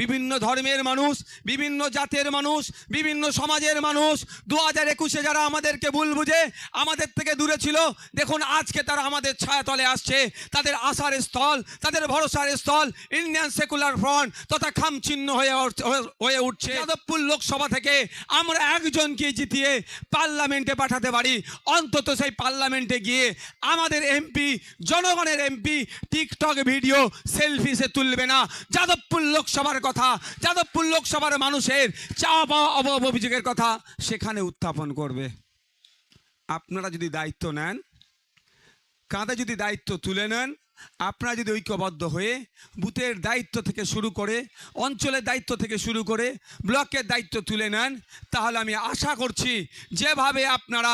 বিভিন্ন ধর্মের মানুষ, বিভিন্ন জাতের মানুষ, বিভিন্ন সমাজের মানুষ। দু হাজার একুশে যারা আমাদেরকে ভুল বুঝে, আমাদের থেকে দূরে ছিল, দেখুন আজকে তারা আমাদের ছায়াতলে আসছে। তাদের আশার স্থল, তাদের ভরসার স্থল ইন্ডিয়ান সেকুলার ফ্রন্ট তথা খামচিহ্ন হয়ে হয়ে উঠছে। যাদবপুর লোকসভা থেকে আমরা একজনকে জিতিয়ে পার্লামেন্টে পাঠাতে পারি। অন্তত সেই পার্লামেন্টে গিয়ে আমাদের এমপি, জনগণের এমপি, টিকটক ভিডিও সেলফি সে তুলবে না। যাদবপুর লোকসভার কথা, যাদবপুর লোকসভার মানুষের চাওয়া পাওয়া অভাব অভিযোগের কথা সেখানে উত্থাপন করবে। আপনারা যদি দায়িত্ব নেন, কাঁধে যদি দায়িত্ব তুলে নেন আপনারা যদি ঐক্যবদ্ধ হয়ে বুথের দায়িত্ব থেকে শুরু করে, অঞ্চলের দায়িত্ব থেকে শুরু করে, ব্লকের দায়িত্ব তুলে নেন, তাহলে আমি আশা করছি যেভাবে আপনারা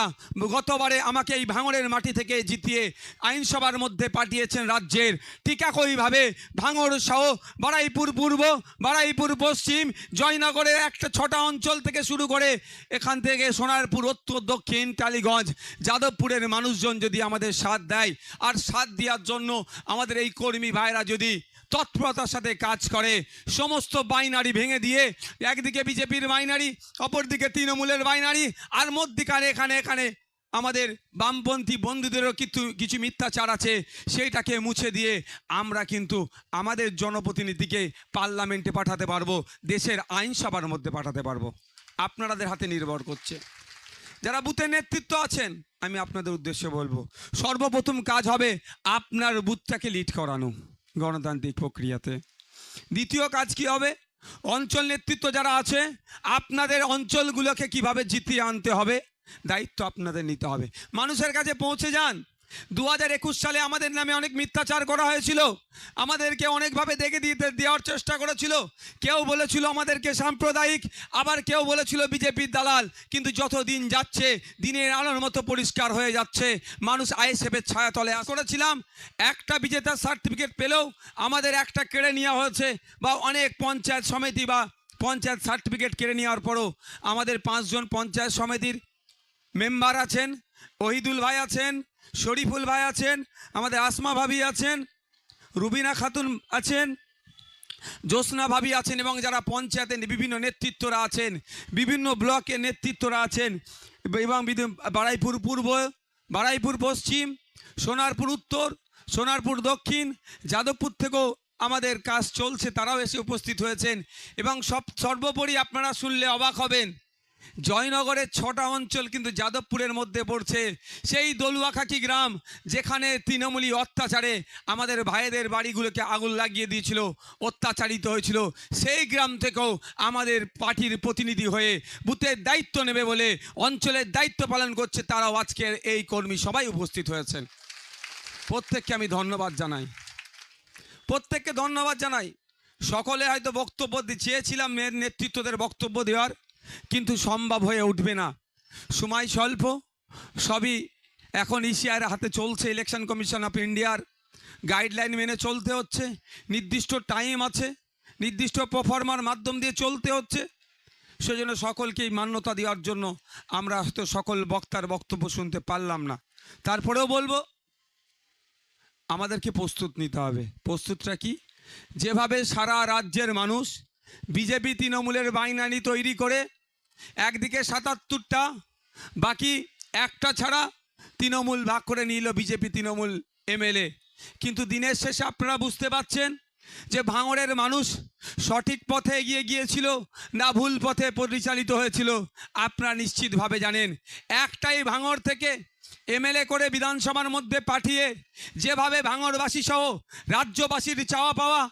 গতবারে আমাকে এই ভাঙড়ের মাটি থেকে জিতিয়ে আইনসভার মধ্যে পাঠিয়েছেন রাজ্যের, ঠিক একইভাবে ভাঙড় সহ বারাইপুর পূর্ব, বারাইপুর পশ্চিম, জয়নগরের একটা ছটা অঞ্চল থেকে শুরু করে এখান থেকে সোনারপুর, উত্তর, দক্ষিণ, টালিগঞ্জ, যাদবপুরের মানুষজন যদি আমাদের সাথ দেয়, আর সাথ দেওয়ার জন্য আমাদের এই কর্মী ভাইরা যদি তৎপরতার সাথে কাজ করে, সমস্ত বাইনারি ভেঙে দিয়ে একদিকে বিজেপির বাইনারি, অপরদিকে তৃণমূলের বাইনারি, আর মধ্যিখানে এখানে এখানে আমাদের বামপন্থী বন্ধুদেরও কিছু কিছু মিথ্যাচার আছে, সেইটাকে মুছে দিয়ে আমরা কিন্তু আমাদের জনপ্রতিনিধিকে পার্লামেন্টে পাঠাতে পারব, দেশের আইনসভার মধ্যে পাঠাতে পারব। আপনাদের হাতে নির্ভর করছে। যারা বুথের নেতৃত্ব আছেন, আমি আপনাদের উদ্দেশ্যে বলব, সর্বপ্রথম কাজ হবে আপনার বুথটাকে লিড করানো গণতান্ত্রিক প্রক্রিয়াতে। দ্বিতীয় কাজ কি হবে? অঞ্চল নেতৃত্ব যারা আছে, আপনাদের অঞ্চলগুলোকে কীভাবে জিতিয়ে আনতে হবে, দায়িত্ব আপনাদের নিতে হবে। মানুষের কাছে পৌঁছে যান দু হাজার একুশ সালে আমাদের নামে অনেক মিথ্যাচার করা হয়েছিল। আমাদেরকে অনেকভাবে দেখে দিতে, দেওয়ার চেষ্টা করেছিল। কেউ বলেছিল আমাদেরকে সাম্প্রদায়িক, আবার কেউ বলেছিল বিজেপির দালাল। কিন্তু যত দিন যাচ্ছে, দিনের আলোর মতো পরিষ্কার হয়ে যাচ্ছে। মানুষ আইএসএফের ছায়াতলে করেছিলাম। একটা বিজেতার সার্টিফিকেট পেলেও আমাদের একটা কেড়ে নেওয়া হয়েছে বা অনেক পঞ্চায়েত সমিতি বা পঞ্চায়েত সার্টিফিকেট কেড়ে নেওয়ার পরও আমাদের পাঁচজন পঞ্চায়েত সমিতির মেম্বার আছেন, ওহিদুল ভাই আছেন, শরীফুল ভাই আছেন, আমাদের আসমা ভাবি আছেন, রুবিনা খাতুন আছেন, জ্যোৎস্না ভাবি আছেন এবং যারা পঞ্চায়েতে বিভিন্ন নেতৃত্বরা আছেন, বিভিন্ন ব্লকের নেতৃত্বরা আছেন, এবং বারাইপুর পূর্ব, বারাইপুর পশ্চিম, সোনারপুর উত্তর, সোনারপুর দক্ষিণ, যাদবপুর থেকেও আমাদের কাজ চলছে, তারাও এসে উপস্থিত হয়েছেন, এবং সব সর্বোপরি আপনারা শুনলে অবাক হবেন। জয়নগরের ছটা অঞ্চল কিন্তু যাদবপুরের মধ্যে পড়ছে। সেই দলুয়াখাকি গ্রাম, যেখানে তৃণমূলী অত্যাচারে আমাদের ভাইদের বাড়িগুলোকে আগুন লাগিয়ে দিয়েছিল, অত্যাচারিত হয়েছিল। সেই গ্রাম থেকেও আমাদের পার্টির প্রতিনিধি হয়ে বুথের দায়িত্ব নেবে বলে অঞ্চলের দায়িত্ব পালন করছে তারাও আজকের এই কর্মী সবাই উপস্থিত হয়েছেন। প্রত্যেককে আমি ধন্যবাদ জানাই। প্রত্যেককে ধন্যবাদ জানাই। সকলে হয়তো বক্তব্য চেয়েছিলাম নেতৃত্বদের বক্তব্য দেওয়ার কিন্তু সম্ভব হয়ে উঠবে না। সময় স্বল্প, সবই এখন ইসিআর হাতে চলছে ইলেকশন কমিশন অফ ইন্ডিয়ার গাইডলাইন মেনে চলতে হচ্ছে, নির্দিষ্ট টাইম আছে, নির্দিষ্ট পারফর্মার মাধ্যম দিয়ে চলতে হচ্ছে। সেজন্য সকলকেই মান্যতা দেওয়ার জন্য আমরা হয়তো সকল বক্তার বক্তব্য শুনতে পারলাম না। তারপরেও বলব, আমাদেরকে প্রস্তুত নিতে হবে। প্রস্তুতটা কি? যেভাবে সারা রাজ্যের মানুষ বিজেপি তৃণমূলের বাইনানি তৈরি করে একদিকে সাতাত্তরটা, বাকি একটা ছাড়া তৃণমূল ভাগ করে নিল বিজেপি তৃণমূল এমএলএ। কিন্তু দিনের শেষে আপনারা বুঝতে পারছেন যে ভাঙড়ের মানুষ সঠিক পথে এগিয়ে গিয়েছিল না ভুল পথে পরিচালিত হয়েছিল, আপনারা নিশ্চিতভাবে জানেন। একটাই ভাঙড় থেকে এমএলএ করে বিধানসভার মধ্যে পাঠিয়ে যেভাবে ভাঙড়বাসী সহ রাজ্যবাসীর চাওয়া পাওয়া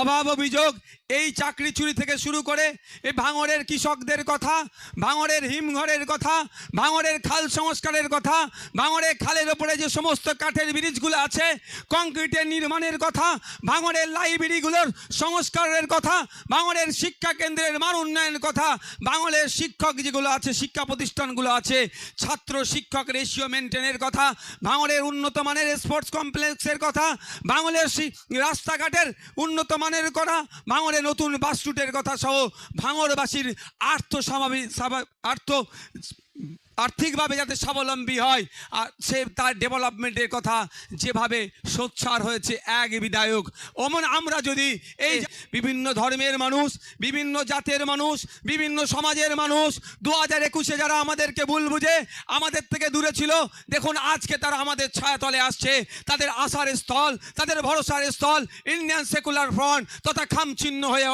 অভাব অভিযোগ, এই চাকরি চুরি থেকে শুরু করে এই ভাঙরের কৃষকদের কথা ভাঙরের হিমঘরের কথা ভাঙরের খাল সংস্কারের কথা ভাঙরের খালের ওপরে যে সমস্ত কাঠের ব্রিজগুলো আছে, কংক্রিটের নির্মাণের কথা ভাঙরের লাইব্রেরিগুলোর সংস্কারের কথা ভাঙরের শিক্ষা কেন্দ্রের মান উন্নয়নের কথা, ভাঙড়ের শিক্ষক যেগুলো আছে, শিক্ষা প্রতিষ্ঠানগুলো আছে, ছাত্র শিক্ষক, রেশিও মেনটেনের কথা ভাঙড়ের উন্নত মানের স্পোর্টস কমপ্লেক্সের কথা ভাঙড়ের রাস্তাঘাটের উন্নত মানের করা ভাঙড়ে নতুন বাস রুটের কথা সহ ভাঙড়বাসীর আর্থ স্বাভাবিক স্বাভা- আর্থ আর্থিকভাবে যাতে স্বাবলম্বী হয়। আর সে তার ডেভেলপমেন্টের কথা যেভাবে সোচ্চার হয়েছে এক বিধায়ক, অমন আমরা যদি এই বিভিন্ন ধর্মের মানুষ, বিভিন্ন জাতের মানুষ, বিভিন্ন সমাজের মানুষ, দু হাজার একুশে যারা আমাদেরকে ভুল বুঝে, আমাদের থেকে দূরে ছিল, দেখুন আজকে তারা আমাদের ছায়াতলে আসছে। তাদের আশার স্থল, তাদের ভরসার স্থল ইন্ডিয়ান সেকুলার ফ্রন্ট তথা খামচিহ্ন হয়ে